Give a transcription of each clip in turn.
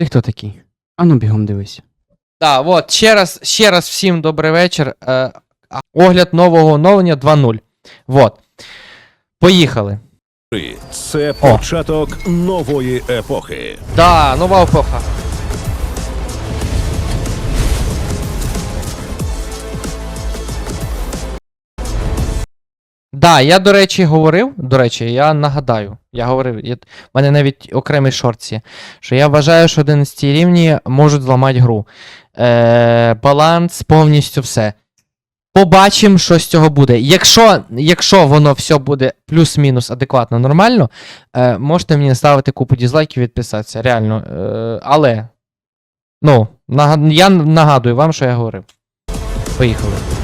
Ти хто такий? Ану бігом дивись. Так, от, ще раз, ще раз всім добрий вечір. Е, огляд нового оновлення 2.0. Вот. Поїхали. Це О. початок нової епохи. Да, нова епоха. Да, я, до речі, говорив. До речі, я нагадаю, я говорив, я, в мене навіть окремий шорт що я вважаю, що 11 рівні можуть зламати гру. Е, баланс, повністю все. Побачимо, що з цього буде. Якщо, якщо воно все буде плюс-мінус адекватно нормально, е, можете мені ставити купу дізлайків відписатися. Реально. Е, але. Ну, нага- я нагадую вам, що я говорив. Поїхали.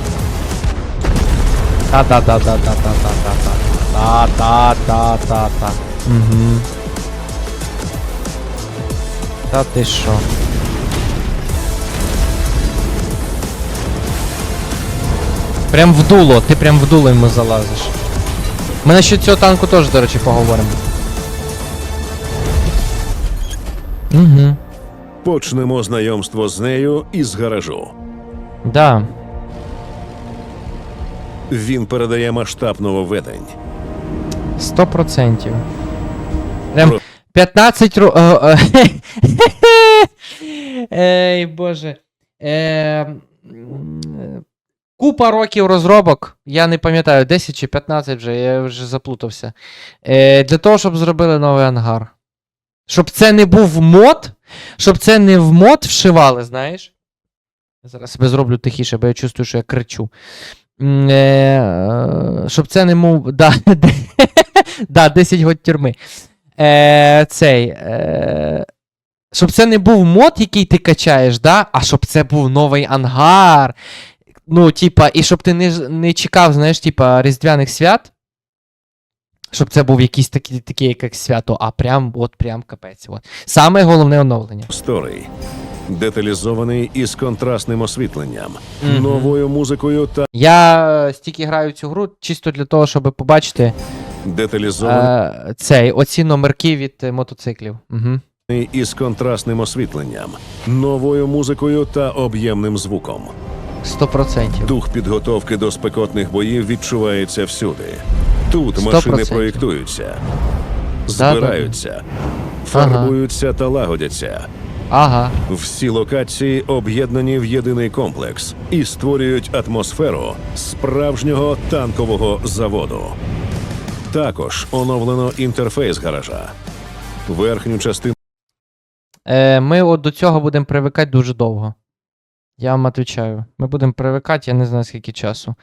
Та-та-та-та-та-та-та-та. Та-та-та-та-та. Угу. Та ти що? Прям в дуло, ти прям в дуло йому залазиш. Ми насчет цього танку теж, до речі, поговоримо. Угу. Почнемо знайомство з нею із гаражу. Да. Він передає масштаб нововведень. Сто процентів. Прям Про- 15 ру... е, е, Ей, боже. Е, е, Купа років розробок, я не пам'ятаю, 10 чи 15 вже, я вже заплутався. Е, Для того, щоб зробили новий ангар. Щоб це не був мод, щоб це не в мод вшивали, знаєш. Я Зараз себе зроблю тихіше, бо я чувствую, що я кричу. Е, е, щоб це не мов. Да, да, 10 год тюрми. Е, цей. Е, щоб це не був мод, який ти качаєш, да? а щоб це був новий ангар. Ну, типа, і щоб ти не, не чекав, знаєш, типа, Різдвяних свят. Щоб це був якийсь такий, такий як свято, а прям, от прям капець. От. Саме головне оновлення. Сторій. Деталізований із контрастним освітленням, Мгм. новою музикою та Я е, стільки граю цю гру чисто для того, щоб побачити деталізований е, цей, оці номерки від е, мотоциклів. Угу. із контрастним освітленням, новою музикою та об'ємним звуком. 100%. Дух підготовки до спекотних боїв відчувається всюди. Тут Сто машини процентів. проєктуються, Да-да-да. збираються, фарбуються та лагодяться. Ага. Всі локації об'єднані в єдиний комплекс і створюють атмосферу справжнього танкового заводу. Також оновлено інтерфейс гаража. Верхню частину Е, ми от до цього будемо привикати дуже довго. Я вам відповідаю. Ми будемо привикати, я не знаю скільки часу.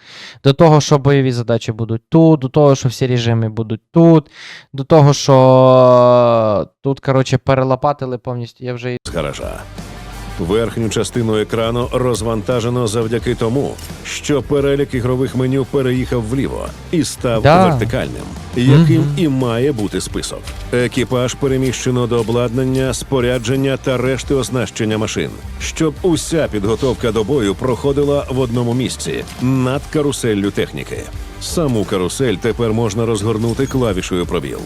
До того, що бойові задачі будуть тут, до того, що всі режими будуть тут, до того, що тут, коротше, перелопатили повністю. Я вже з гаража. Верхню частину екрану розвантажено завдяки тому, що перелік ігрових меню переїхав вліво і став Да. вертикальним, яким Мгм. і має бути список. Екіпаж переміщено до обладнання, спорядження та решти оснащення машин, щоб уся підготовка до бою проходила в одному місці над каруселлю техніки. Саму карусель тепер можна розгорнути клавішою пробіл.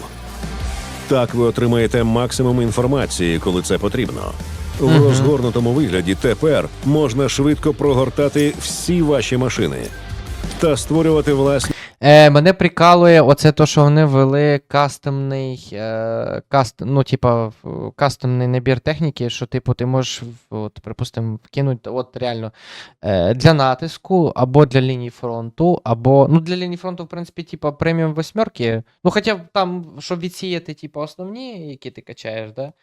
Так ви отримаєте максимум інформації, коли це потрібно. В розгорнутому вигляді тепер можна швидко прогортати всі ваші машини та створювати власні Е, мене прикалує оце то, що вони ввели кастомний, е, каст, ну, типа, кастомний набір техніки, що, типу, ти можеш, от, припустимо, вкинути, от реально, е, для натиску, або для лінії фронту, або, ну, для лінії фронту, в принципі, типа, преміум восьмерки, ну, хоча б там, щоб відсіяти, типу, основні, які ти качаєш, да?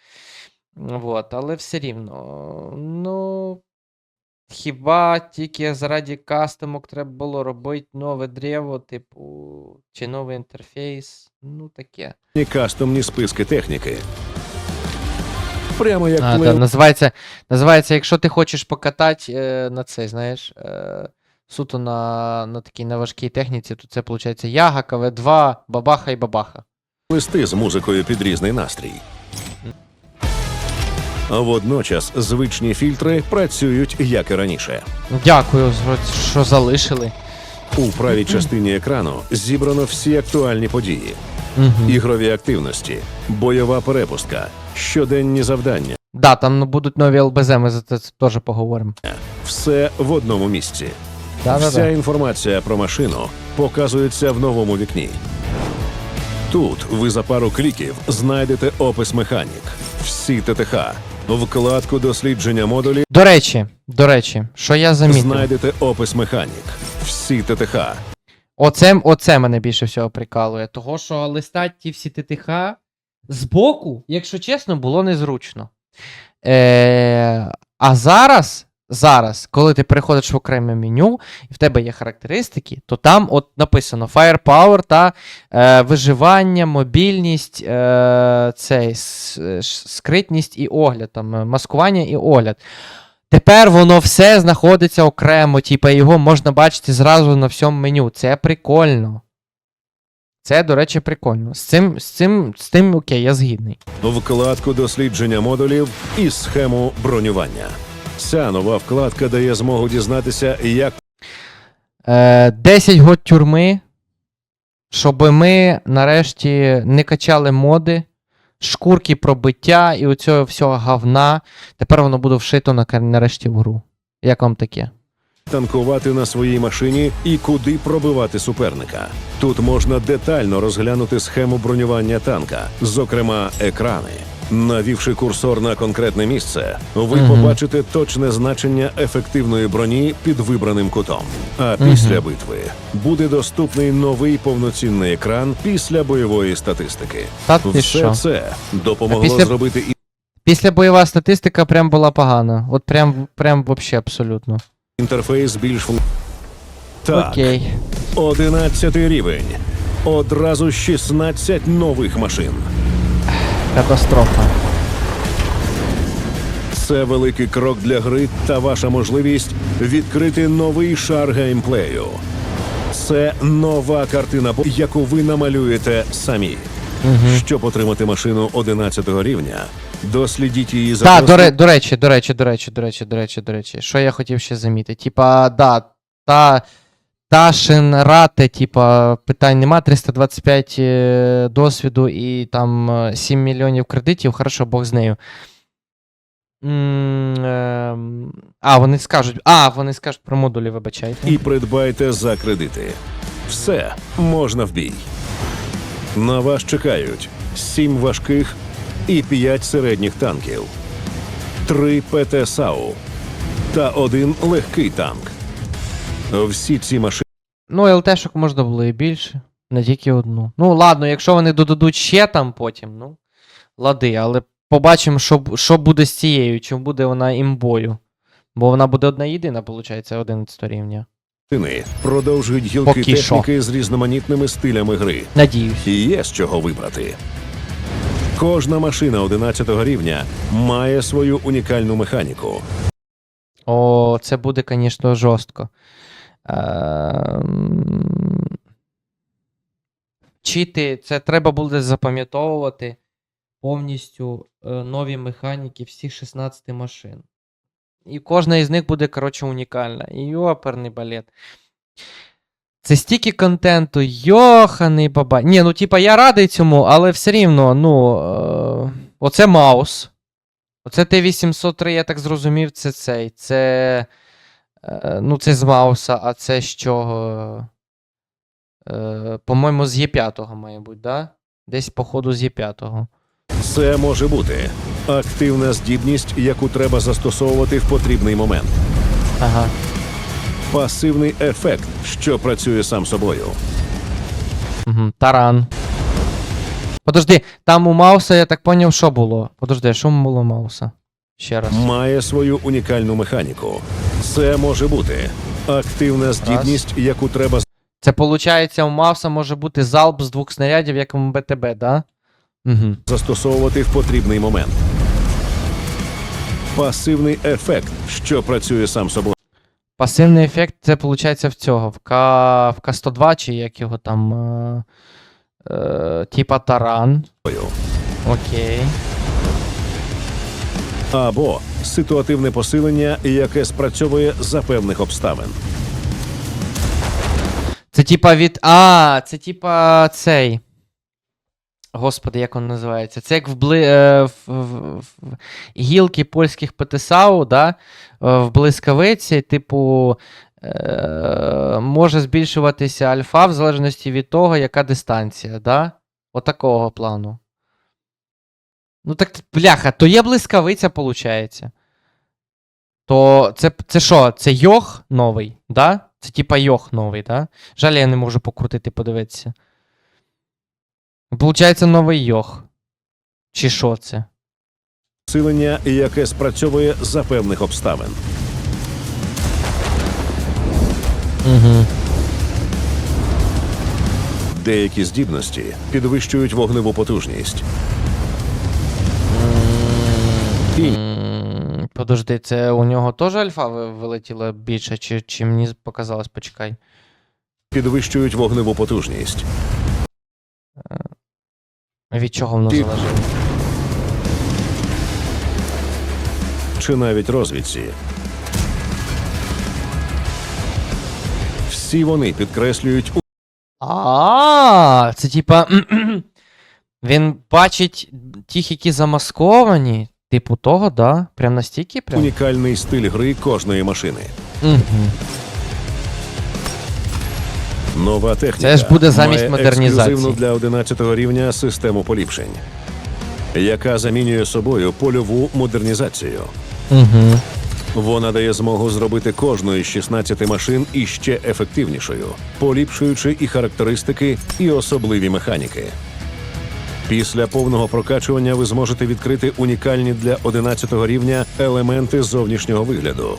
Вот, але все рівно, ну, Хіба тільки заради кастомок треба було робити нове древо, типу, чи новий інтерфейс, ну таке. кастомні списки техніки. Прямо як А, плей- да, називається, називається, якщо ти хочеш покатати е, на цей, знаєш, е, суто на, на такій на важкій техніці, то це виходить Яга, КВ2, Бабаха і Бабаха. листи з музикою під різний настрій. А водночас звичні фільтри працюють як і раніше. Дякую, що залишили. У правій частині екрану зібрано всі актуальні події, Угу. ігрові активності, бойова перепустка, щоденні завдання. да, там ну, будуть нові ЛБЗ, ми за це теж поговоримо. Все в одному місці. Да, да, Вся да. інформація про машину показується в новому вікні. Тут ви за пару кліків знайдете опис механік, всі ТТХ, вкладку дослідження модулі До речі, до речі, що я замітив? знайдете опис механік, всі ТТХ, Оце, оце мене більше всього прикалує. Того, що листать ті всі ТТХ збоку, якщо чесно, було незручно. Е, а зараз, зараз, коли ти переходиш в окреме меню, і в тебе є характеристики, то там от написано Firepower та е, виживання, мобільність, е, цей, е, скритність і огляд, там, е, маскування і огляд. Тепер воно все знаходиться окремо, типа його можна бачити зразу на всьому меню. Це прикольно. Це, до речі, прикольно. З цим, з цим, з тим окей, я згідний. вкладку дослідження модулів і схему бронювання. Ця нова вкладка дає змогу дізнатися, як Е, 10 год тюрми, щоб ми нарешті не качали моди, шкурки пробиття і оцього всього говна. Тепер воно буде вшито нарешті в гру. Як вам таке? танкувати на своїй машині і куди пробивати суперника. Тут можна детально розглянути схему бронювання танка, зокрема екрани. Навівши курсор на конкретне місце, ви Мгм. побачите точне значення ефективної броні під вибраним кутом. А після битви буде доступний новий повноцінний екран після бойової статистики. Та ти Все що? це допомогло після- зробити і- Після бойова статистика прям була погана. От прям, прям вообще абсолютно. інтерфейс більш фун... Так, Окей. 11 рівень. Одразу 16 нових машин. Катастрофа. Це великий крок для гри та ваша можливість відкрити новий шар геймплею. Це нова картина, яку ви намалюєте самі. Угу. Щоб отримати машину 11 рівня, дослідіть її за Так, до, ре- до речі, до речі, до речі, до речі, до речі, до речі. Що я хотів ще замітити? Типа, да, та. Та Шенрате, типа, питань нема, 325 е, досвіду і там е, 7 мільйонів кредитів, хорошо, Бог з нею. Ем, А, вони скажуть. А, вони скажуть про модулі, вибачайте. і придбайте за кредити. Все можна в бій. На вас чекають 7 важких і 5 середніх танків, 3 ПТ САУ та один легкий танк. Всі ці машини Ну, ЛТшок можна було і більше, не тільки одну. Ну, ладно, якщо вони додадуть ще там потім, ну, лади, але побачимо, що, що буде з цією, чи буде вона імбою. Бо вона буде одна єдина, виходить, 11 рівня. продовжують гілки Поки що. з різноманітними стилями гри. Надіюсь. І є з чого вибрати. Кожна машина 11 рівня має свою унікальну механіку. О, це буде, звісно, жорстко. Ем... Чити, це треба буде запам'ятовувати повністю е, нові механіки всіх 16 машин. І кожна із них буде, коротше, унікальна. І оперний балет. Це стільки контенту, йоханий баба. Ні, ну типа я радий цьому, але все рівно, ну. Е... Оце Маус. Оце Т-803, я так зрозумів, це цей. Це. Е, ну, це з Мауса, а це з чого? Е, по-моєму, з Є5 має бути, да? Десь, походу, з Є5. Це може бути активна здібність, яку треба застосовувати в потрібний момент. Ага. Пасивний ефект, що працює сам собою. Угу. Таран. Подожди, там у Мауса, я так поняв, що було? Подожди, що було у Мауса? Ще раз. Має свою унікальну механіку. Це може бути активна здібність, яку треба Це виходить, у Мауса може бути залп з двох снарядів, як у БТБ, да? Угу. застосовувати в потрібний момент. Пасивний ефект, що працює сам собою. Пасивний ефект це виходить в цього. В, К... в К102 чи як його там. Е... Е... Типа таран. Окей. Або ситуативне посилення, яке спрацьовує за певних обставин. Це типа від. А, це типа цей. Господи, як він називається? Це як в, бли, е, в, в, в гілки польських ПТСАУ, да? е, в блискавиці, типу, е, може збільшуватися альфа в залежності від того, яка дистанція, да? Отакого плану. Ну так, бляха, то є блискавиця, виходить. То це, це що? Це йох новий, да? Це типа йох новий, да? Жаль, я не можу покрутити, подивитися. Получається новий йох. Чи що це? Силення, яке спрацьовує за певних обставин. Угу. Деякі здібності підвищують вогневу потужність. І Подожди, це у нього теж альфа ви- вилетіла більше, чи, чи мені показалось, почекай. підвищують вогневу потужність. Від чого воно Ти- залежить? чи навіть розвідці. Всі вони підкреслюють А, це типа. Він бачить тих, які замасковані. Типу того, да? Прям настільки прям. унікальний стиль гри кожної машини. Угу. Нова техніка Це ж буде замість має модернізації. ексклюзивну для 11 рівня систему поліпшень, яка замінює собою польову модернізацію. Угу. Вона дає змогу зробити кожну із 16 машин іще ефективнішою, поліпшуючи і характеристики, і особливі механіки. Після повного прокачування ви зможете відкрити унікальні для 11 рівня елементи зовнішнього вигляду.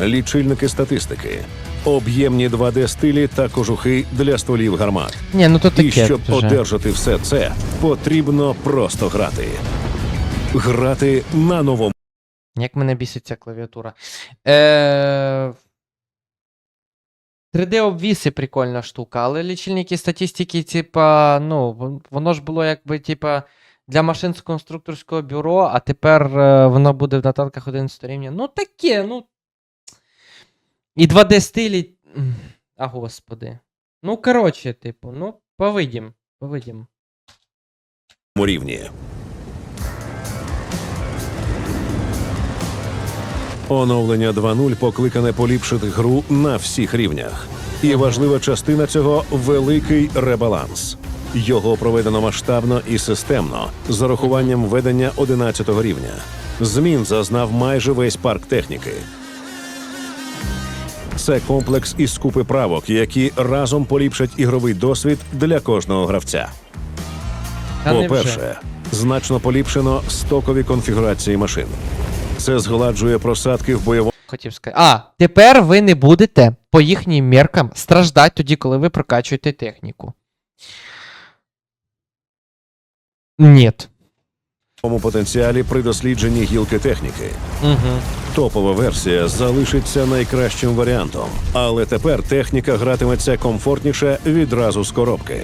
Лічильники статистики, об'ємні 2D-стилі та кожухи для стволів гармат. Ні, ну то таке. І щоб вже. одержати все це, потрібно просто грати. Грати на новому. Як мене бісить ця клавіатура. Е... 3D-обвіси прикольна штука, але лічильники статистики, типа, ну, воно ж було якби, типа, для машин з конструкторського бюро, а тепер е, воно буде в нататках 11 рівня. Ну, таке, ну. І 2D стилі. А господи. Ну, коротше, типу, ну, повидім. Повидім. рівні. Оновлення 2.0 покликане поліпшити гру на всіх рівнях. І важлива частина цього великий ребаланс. Його проведено масштабно і системно з урахуванням введення 11 рівня. Змін зазнав майже весь парк техніки. Це комплекс із купи правок, які разом поліпшать ігровий досвід для кожного гравця. По-перше, значно поліпшено стокові конфігурації машин. Це згладжує просадки в бойовому Хотів сказати. А, тепер ви не будете по їхнім меркам страждати тоді, коли ви прокачуєте техніку. Ні. потенціалі при дослідженні гілки техніки. Угу. Топова версія залишиться найкращим варіантом, але тепер техніка гратиметься комфортніше відразу з коробки.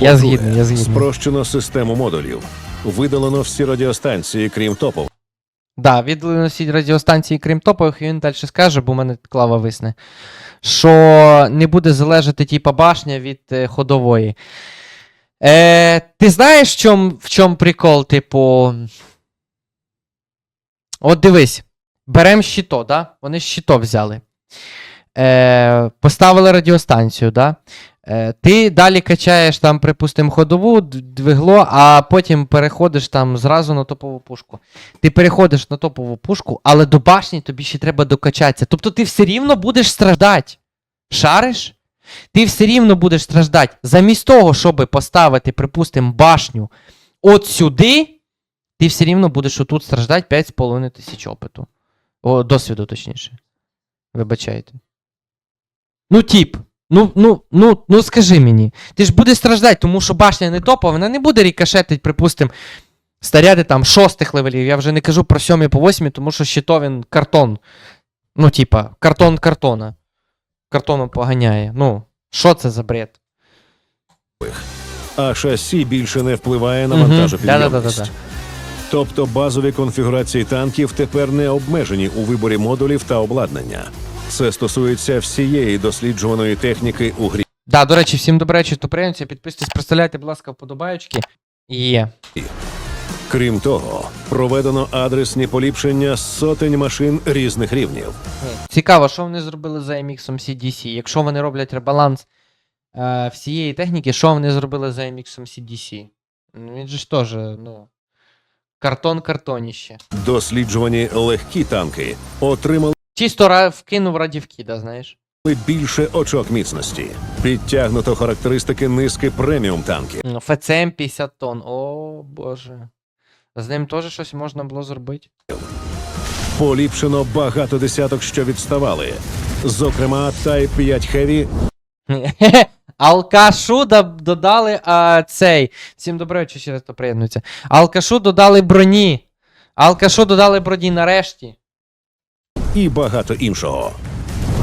Я По-друге, згідний, я згідний. Спрощено систему модулів. Видалено всі радіостанції, крім топових. Да, віддаленості радіостанції, крім топових, він далі скаже, бо в мене клава висне. Що не буде залежати типа башня від е, ходової. Е, ти знаєш, в чому в чом прикол, типу. От дивись, беремо щито, да? Вони щито взяли. Е, поставили радіостанцію, да? Е, ти далі качаєш там, припустимо, ходову, двигло, а потім переходиш там зразу на топову пушку. Ти переходиш на топову пушку, але до башні тобі ще треба докачатися. Тобто ти все рівно будеш страждати. Шариш? Ти все рівно будеш страждати. Замість того, щоб поставити, припустимо, башню от сюди, ти все рівно будеш отут страждати 5,5 тисяч опиту. О, досвіду, точніше. Вибачайте. Ну, тіп. Ну, ну, ну, ну скажи мені. Ти ж будеш страждати, тому що башня не топова, вона не буде рікошетить, припустимо, старяди там шостих левелів. Я вже не кажу про сьомі по восьмі, тому що щито він картон. Ну, типа, картон картона. Картоном поганяє. Ну, що це за бред? а шасі більше не впливає на Мгм. вантажопідйомність. Да-да-да-да-да. Тобто базові конфігурації танків тепер не обмежені у виборі модулів та обладнання. Це стосується всієї досліджуваної техніки у грі. Да, до речі, всім добре, чи то приємці, підписуйтесь, представляйте, будь ласка, вподобаєчки. Є. Крім того, проведено адресні поліпшення сотень машин різних рівнів. Цікаво, що вони зробили за MX CDC. Якщо вони роблять ребаланс е, всієї техніки, що вони зробили за MX CDC? Ну, Він же ж теж, ну. Картон картоніще. Досліджувані легкі танки отримали Чисто ра- вкинув раді вкида, знаєш. більше очок міцності. Підтягнуто характеристики низки преміум танків. Ну, ФЦМ 50 тонн. О, боже. З ним теж щось можна було зробити. Поліпшено багато десяток, що відставали. Зокрема, Type 5 Heavy Алкашу да- додали а, цей. Всім добре, вечір, ще раз то приєднується. Алкашу додали броні. Алкашу додали броні нарешті. І багато іншого.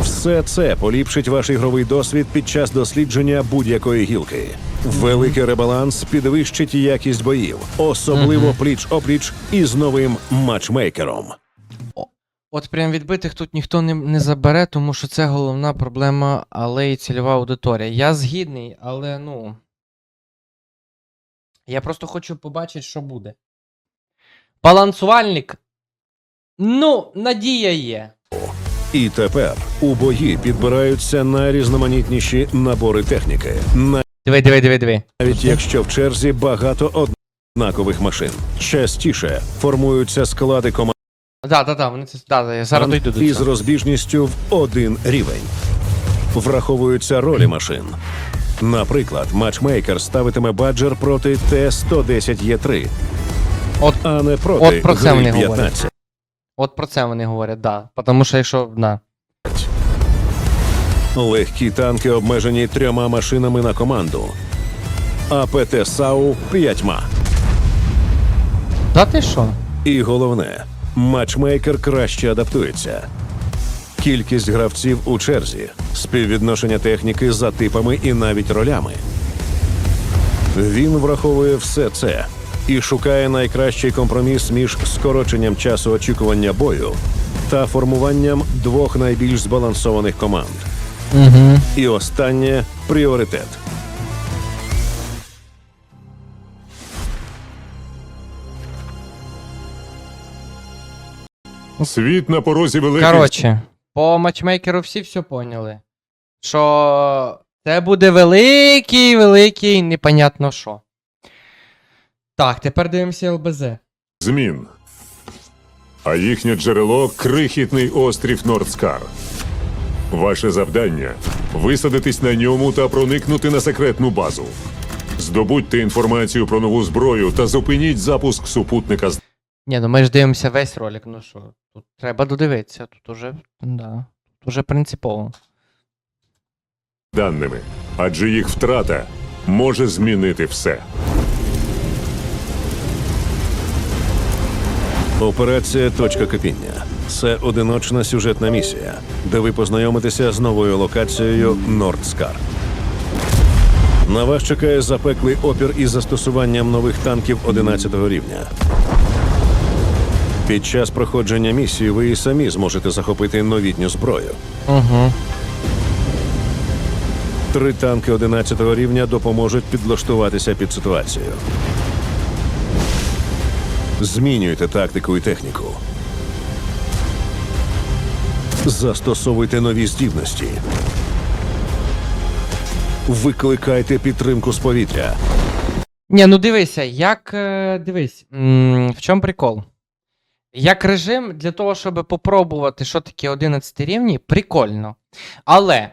Все це поліпшить ваш ігровий досвід під час дослідження будь-якої гілки. Великий ребаланс підвищить якість боїв, особливо пліч опліч із новим матчмейкером. От прям відбитих тут ніхто не, не забере, тому що це головна проблема, але і цільова аудиторія. Я згідний, але ну. Я просто хочу побачити, що буде. Балансувальник. Ну, надія є. І тепер у бої підбираються найрізноманітніші набори техніки, Диви, диви, диви, диви. навіть якщо в черзі багато однакових машин. Частіше формуються склади команд Да, да, да, вони це. Да, да, я зараз дойду до із цього. розбіжністю в один рівень. Враховуються ролі машин. Наприклад, матчмейкер ставитиме баджер проти Т-110Е3, От, а не проти От про це вони Гриль говорять. 15. От про це вони говорять, да. Тому що якщо. Да. Легкі танки обмежені трьома машинами на команду. АПТ САУ п'ятьма. Да ти що? І головне, матчмейкер краще адаптується. Кількість гравців у черзі, співвідношення техніки за типами і навіть ролями. Він враховує все це і шукає найкращий компроміс між скороченням часу очікування бою та формуванням двох найбільш збалансованих команд. Угу. І останнє пріоритет. Світ на порозі великих Коротше, по матчмейкеру всі все поняли. Що це буде великий, великий, непонятно що. Так, тепер дивимося ЛБЗ. змін. А їхнє джерело крихітний острів Нордскар. Ваше завдання висадитись на ньому та проникнути на секретну базу. Здобудьте інформацію про нову зброю та зупиніть запуск супутника з Ні, ну ми ж дивимося весь ролик, ну що, тут треба додивитися, тут уже, да, тут уже принципово. даними, адже їх втрата може змінити все. Операція Точка кипіння. Це одиночна сюжетна місія, де ви познайомитеся з новою локацією Нордскар. На вас чекає запеклий опір із застосуванням нових танків 11 рівня. Під час проходження місії ви і самі зможете захопити новітню зброю. Угу. Три танки 11 рівня допоможуть підлаштуватися під ситуацію. Змінюйте тактику і техніку. Застосовуйте нові здібності. Викликайте підтримку з повітря. Ні, ну дивися, як. е, Дивись, в чому прикол? Як режим для того, щоб попробувати, що таке 11 рівні, прикольно. Але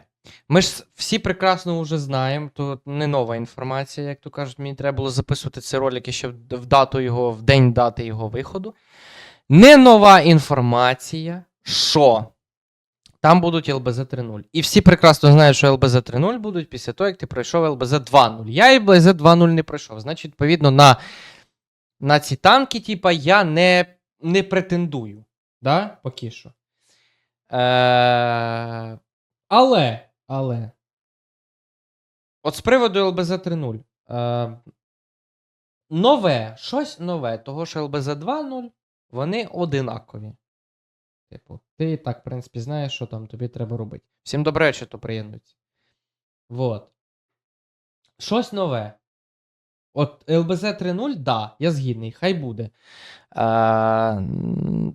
ми ж всі прекрасно вже знаємо, тут не нова інформація, як то кажуть, мені треба було записувати цей ролик ще в дату його, в день дати його виходу. Не нова інформація, що там будуть ЛБЗ 3.0. І всі прекрасно знають, що ЛБЗ 3.0 будуть після того, як ти пройшов ЛБЗ 2.0. Я ЛБЗ 2.0 не пройшов. Значить, відповідно, на, на ці танки, типа, я не, не претендую. Да? Поки що. Е... Але, але. От з приводу ЛБЗ 3.0. Е... Нове, щось нове, того, що ЛБЗ 2.0, вони одинакові. Типу, ти і так, в принципі, знаєш, що там тобі треба робити. Всім добре, що то приєднується. Вот. щось нове. От ЛБЗ 3.0, да, я згідний, хай буде. Е,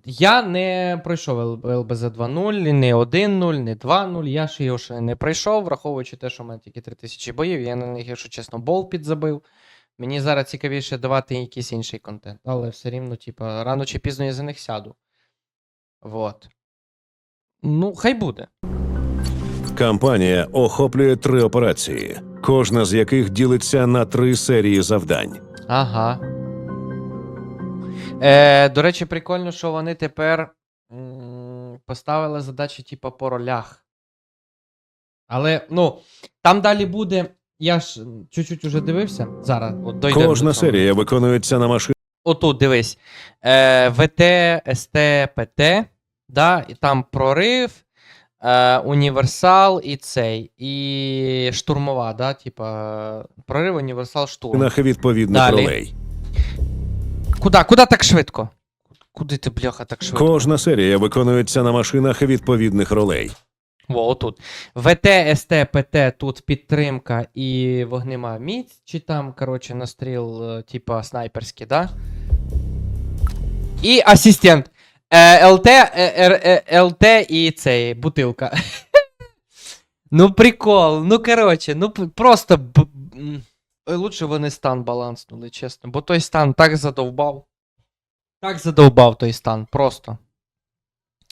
я не пройшов ЛБЗ 2.0, не 1.0, не 2.0. Я ж його ще не пройшов, враховуючи те, що в мене тільки 3000 боїв. Я на них, якщо чесно, бол підзабив. Мені зараз цікавіше давати якийсь інший контент. Але все рівно, типа, рано чи пізно я за них сяду. Вот. Ну, хай буде. Кампанія охоплює три операції, кожна з яких ділиться на три серії завдань. Ага. Е, до речі, прикольно, що вони тепер м, поставили задачі, типа, по ролях. Але, ну, там далі буде. Я ж чуть-чуть уже дивився. Зараз. От дойдемо Кожна до цього. серія виконується на машинах Отут, дивись. Е, ВТ, СТ, ПТ, да, і там прорив, е, універсал і цей. І штурмова, да, типа, прорив, універсал, штурм. відповідних Далі. ролей. Куда? Куда так швидко? Куди ти, бляха, так швидко? Кожна серія виконується на машинах відповідних ролей. Во, отут. ВТ, СТ, ПТ, тут підтримка і вогнема міць, чи там, коротше, настріл, е, типа снайперський, да? І асистент. Е, ЛТ, е, е, ЛТ і цей, бутилка. ну, прикол. Ну, коротше, ну просто. б- Ой, лучше вони стан баланснули, чесно. Бо той стан так задовбав. Так задовбав той стан, просто.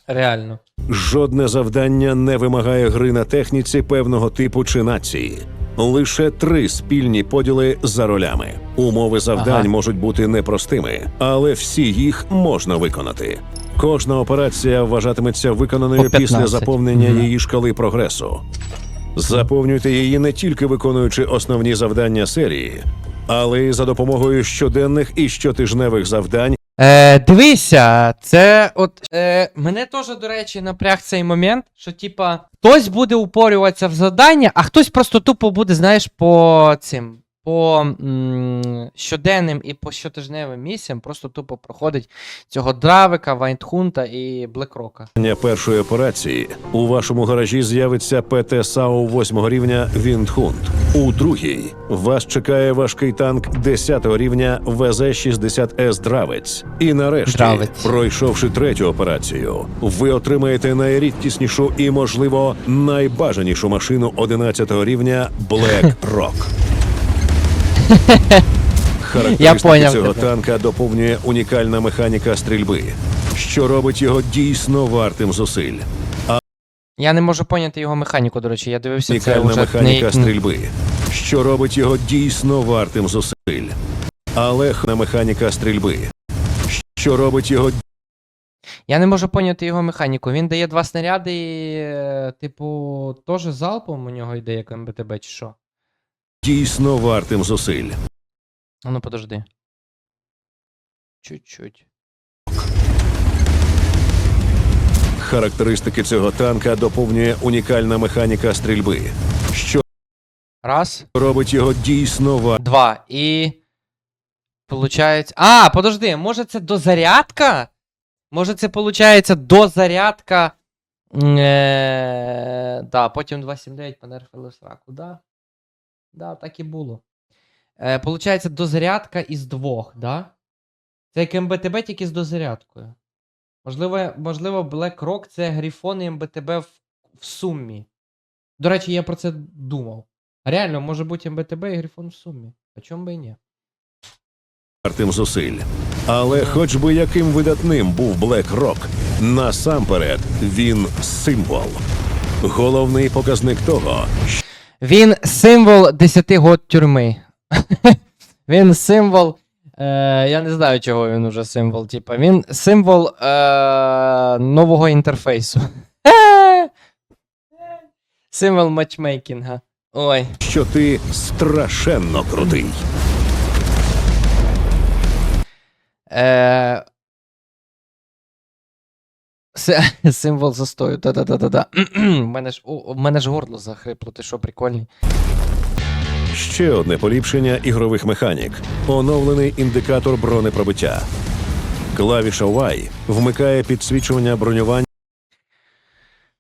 Реально. Жодне завдання не вимагає гри на техніці певного типу чи нації. Лише три спільні поділи за ролями. Умови завдань Ага. можуть бути непростими, але всі їх можна виконати. Кожна операція вважатиметься виконаною після заповнення Мгм. її шкали прогресу. Заповнюйте її не тільки виконуючи основні завдання серії, але й за допомогою щоденних і щотижневих завдань Е, дивися, це от е, мене теж, до речі, напряг цей момент, що типа хтось буде упорюватися в завдання, а хтось просто тупо буде, знаєш, по цим, по м, щоденним і по щотижневим місіям просто тупо проходить цього Дравика, Вайнтхунта і Блекрока. Дня першої операції у вашому гаражі з'явиться ПТ САУ 8 рівня Віндхунд. У другій вас чекає важкий танк 10 рівня ВЗ-60С Дравець. І нарешті, Дравець. пройшовши третю операцію, ви отримаєте найрідкіснішу і, можливо, найбажанішу машину 11 рівня Rock. Характеристики поняв цього тебе. танка доповнює унікальна механіка стрільби, що робить його дійсно вартим зусиль. Я не можу поняти його механіку, до речі, я дивився це Унікальна вже механіка не... стрільби, що робить його дійсно вартим зусиль. Але хна механіка стрільби, що робить його Я не можу поняти його механіку. Він дає два снаряди і, е, типу, теж залпом у нього йде як МБТБ, чи що? Дійсно вартим зусиль. А ну подожди. Чуть-чуть. Характеристики цього танка доповнює унікальна механіка стрільби, що Раз, робить його дійсно вартим. два. І. Получається. А, подожди, може це дозарядка? Може це получається дозарядка. Е... Да, потім 279 понерфили сраку, да? Да, так і було. Е, получається дозарядка із двох, да? Це як МБТБ тільки з дозарядкою. Можливо, можливо, Black Rock це Грифон і МБТБ в, в сумі. До речі, я про це думав. Реально, може бути МБТБ і Грифон в сумі. А чому би і ні? вартим зусиль. Але хоч би яким видатним був Black Rock, насамперед він символ. Головний показник того, Він символ 10 год тюрми. він символ. Е, я не знаю, чого він уже символ. Типа. Він символ е, нового інтерфейсу. символ матчмейкінга. Ой. що ти страшенно крутий. Е, символ застою. Да-да-да-да-да. У мене ж, у мене ж горло захрипло, ти що, прикольний. Ще одне поліпшення ігрових механік оновлений індикатор бронепробиття. Клавіша Y вмикає підсвічування бронювання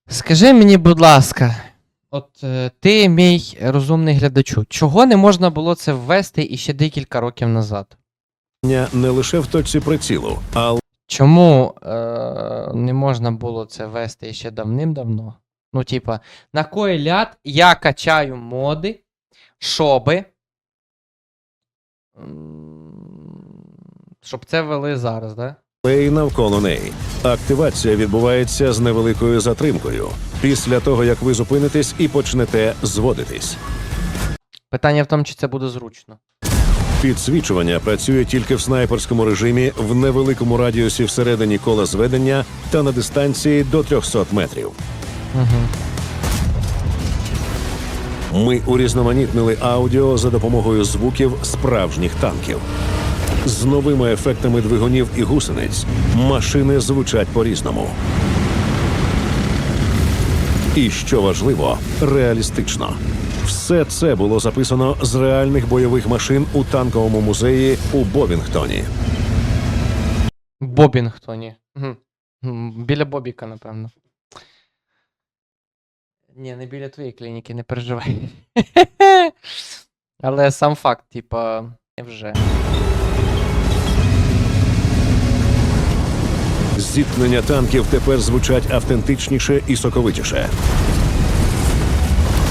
Скажи мені, будь ласка, От е, ти, мій розумний глядачу, чого не можна було це ввести іще декілька років назад? не лише в точці прицілу, але Чому е, не можна було це вести ще давним-давно? Ну, типа, на кой ляд я качаю моди, щоби. Щоб це вели зараз, да? й навколо неї. Активація відбувається з невеликою затримкою після того, як ви зупинитесь і почнете зводитись. Питання в тому, чи це буде зручно. Підсвічування працює тільки в снайперському режимі в невеликому радіусі всередині кола зведення та на дистанції до 300 метрів. Угу. Ми урізноманітнили аудіо за допомогою звуків справжніх танків. З новими ефектами двигунів і гусениць машини звучать по-різному. І що важливо, реалістично. Все це було записано з реальних бойових машин у танковому музеї у. Бобінгтоні. Угу. Біля Бобіка, напевно. Ні, не біля твоєї клініки, не переживай. Але сам факт, типа, вже. Зіткнення танків тепер звучать автентичніше і соковитіше.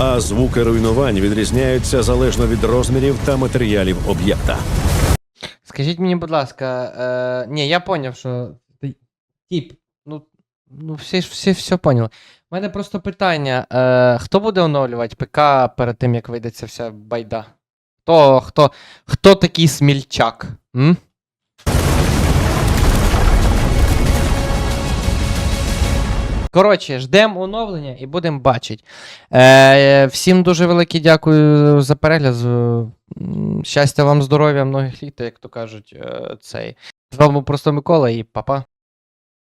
А звуки руйнувань відрізняються залежно від розмірів та матеріалів об'єкта. Скажіть мені, будь ласка, е, ні, я поняв, що. ти- Тіп, ну, ну всі, всі все поняли. У мене просто питання: е, хто буде оновлювати ПК перед тим, як вийде вся байда? Хто, хто, хто такий смільчак? М? Коротше, ждемо оновлення і будемо бачити. Е, всім дуже велике дякую за перегляд. Щастя вам, здоров'я, многих літ, як то кажуть, е, цей. З вами просто Микола і па-па.